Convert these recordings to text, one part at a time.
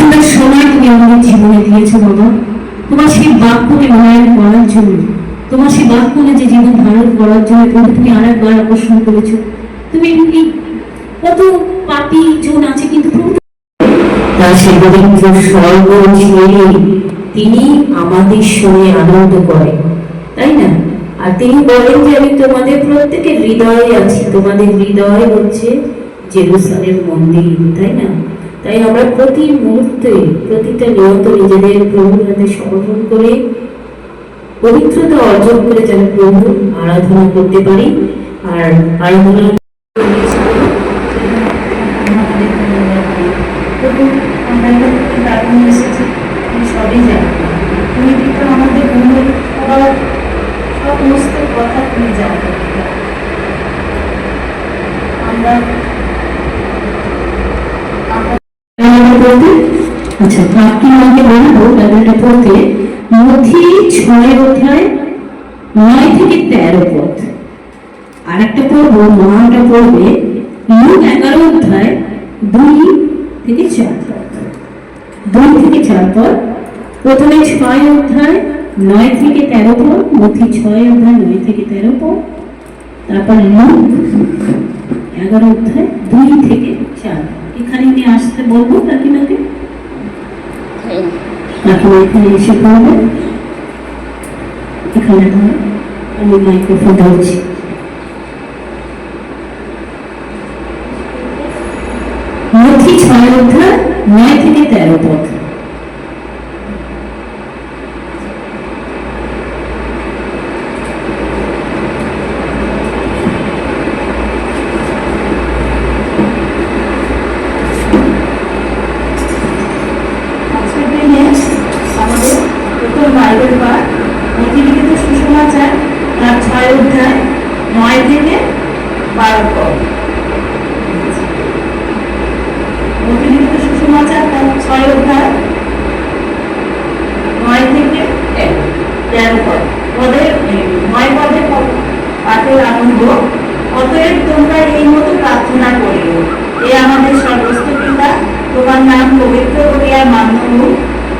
সুন্দর সময় তুমি আমাদের জীবনে দিয়েছ, বাবা। তোমার সেই বাক্যকে মূল্যায়ন করার জন্য, তোমার সেই বাক্যকে যে জীবন ধারণ করার জন্য প্রভু তুমি আর একবার আকর্ষণ করেছ। তুমি এই কত পাপি জন আছে, কিন্তু তার সেই রবীন্দ্র স্বর্গ ছেড়ে তিনি আমাদের সঙ্গে আনন্দ করেন, তাই না? আর তিনি বলেন যে আমি তোমাদের প্রত্যেকের হৃদয়ে আছি, তোমাদের হৃদয় হচ্ছে জেরুসালেম মন্দির, তাই না? তাই আমরা প্রতি মুহূর্তে, প্রতিটা নিয়ত নিজেদের প্রভুর হাতে সমর্পণ করে, পবিত্রতা অর্জন করে যেন প্রভু আরাধনা করতে পারি। আর আরাধনা সবই জানো। কথা আমরা পড়তে? আচ্ছা বাকি আমাকে বলব বাইবেলটা পড়তে। মথি ছয় অধ্যায় নয় থেকে তেরো পদ আর একটা পড়ব মহানটা পড়বে লুক এগারো অধ্যায় দুই থেকে চার পদ দুই থেকে চার পদ প্রথমে ছয় অধ্যায় নয় থেকে তেরো পদ মথি ছয় অধ্যায় নয় থেকে তেরো পদ তারপর লুক এগারো অধ্যায় দুই থেকে চার এখানে নিয়ে আসতে বলব কাকিমাকে? কাকিমা এখানে এসে পড়বে। এখানে ধর আমি মাইক্রোফোন ধরছি। নথি ছয় অধ্যায় নয় থেকে তেরো পথ। প্রথম বাইবেল পাঠ অতিলিখিত সুসমাচার তার ছয় অধ্যায়, নয় থেকে বারো পদ। অতিলিখিত সুসমাচার তার ছয় অধ্যায়, নয় থেকে তেরো পদ। পদের নয় পদে পদ- পাঠের আনন্দ। অতএব তোমরা এই মতো প্রার্থনা করিও। এ আমাদের সর্বস্ত পিতা, তোমার নাম পবিত্র করিয়া মান্য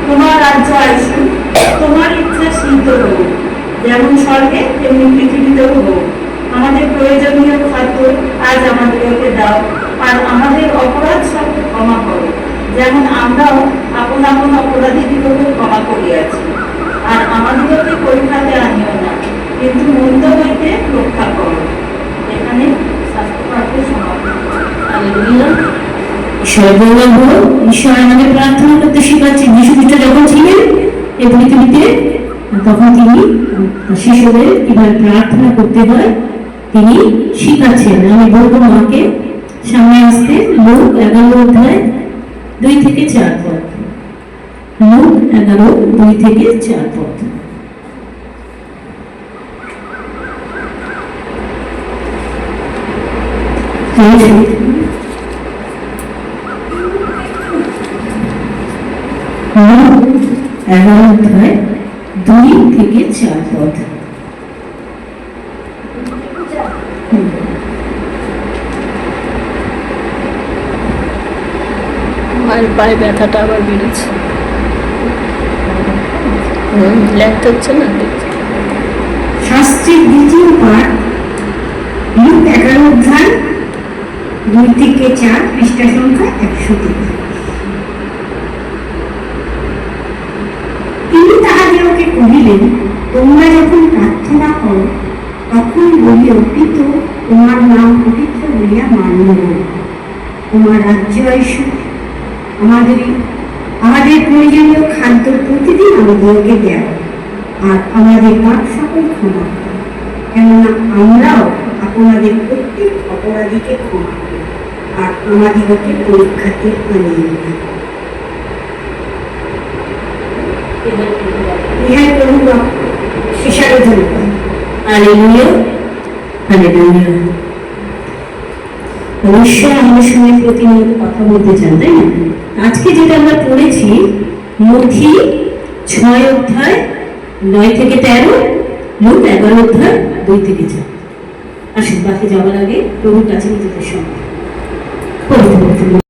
তোমার রাজ্য আইসুন তোমার ইচ্ছা সিদ্ধ হোক যেমন স্বর্গে তেমনি পৃথিবীতেও হোক আমাদের প্রয়োজনীয় খাদ্য আজ আমাদেরকে দাও আর আমাদের অপরাধ সব ক্ষমা করো। যেমন আমরাও আপন আপন অপরাধীদিগকে ক্ষমা করিয়াছি। আর আমাদিগকে পরীক্ষাতে আনিও না কিন্তু মন্দ হইতে রক্ষা করো। এখানে স্বাস্থ্যপাঠের সমাপ্তি। হোক। ঈশ্বর আমাদের প্রার্থনা করতে শেখাচ্ছেন। যীশু খ্রিস্ট যখন ছিলেন এই পৃথিবীতে তখন তিনি শিশুদের কীভাবে প্রার্থনা করতে হয়। তিনি শিখাচ্ছেন। আমি বলব মাকে সামনে আসতে লোক এগারো অধ্যায় দুই থেকে চার পদ। লোক এগারো দুই থেকে চার পদ। হ্যাঁ, এগারো অধ্যায় দুই থেকে চার পদ। হুম। পায়ে ব্যথাটা আবার বেড়েছে। হুম হচ্ছে না? শাস্ত্রের দ্বিতীয় পাঠ লুক এগারো অধ্যায় দুই থেকে চার পৃষ্ঠা সংখ্যা একশো তিনি। কহিলেন, তোমরা যখন প্রার্থনা করো, তখন বলিও পিত তোমার নাম পবিত্র বলিয়া মান্য তোমার রাজ্য আইসু আমাদের আমাদের প্রয়োজনীয় খাদ্য প্রতিদিন আমাদেরকে দেয় আর আমাদের পাপ সকল ক্ষমা কেননা আমরাও আপনাদের প্রত্যেক অপরাধীকে ক্ষমা আর আমাদিগকে পরীক্ষাতে আনিয়ে না ইহাই হালেলুয়া হালেলুয়া অবশ্যই আমাদের সঙ্গে প্রতিনিয়ত কথা বলতে চান, তাই না? আজকে যেটা আমরা পড়েছি মথি ছয় অধ্যায় নয় থেকে তেরো, লোক এগারো অধ্যায় দুই থেকে চার। আসুন, বাকি যাওয়ার আগে প্রভুর কাছে নিজেদের সঙ্গে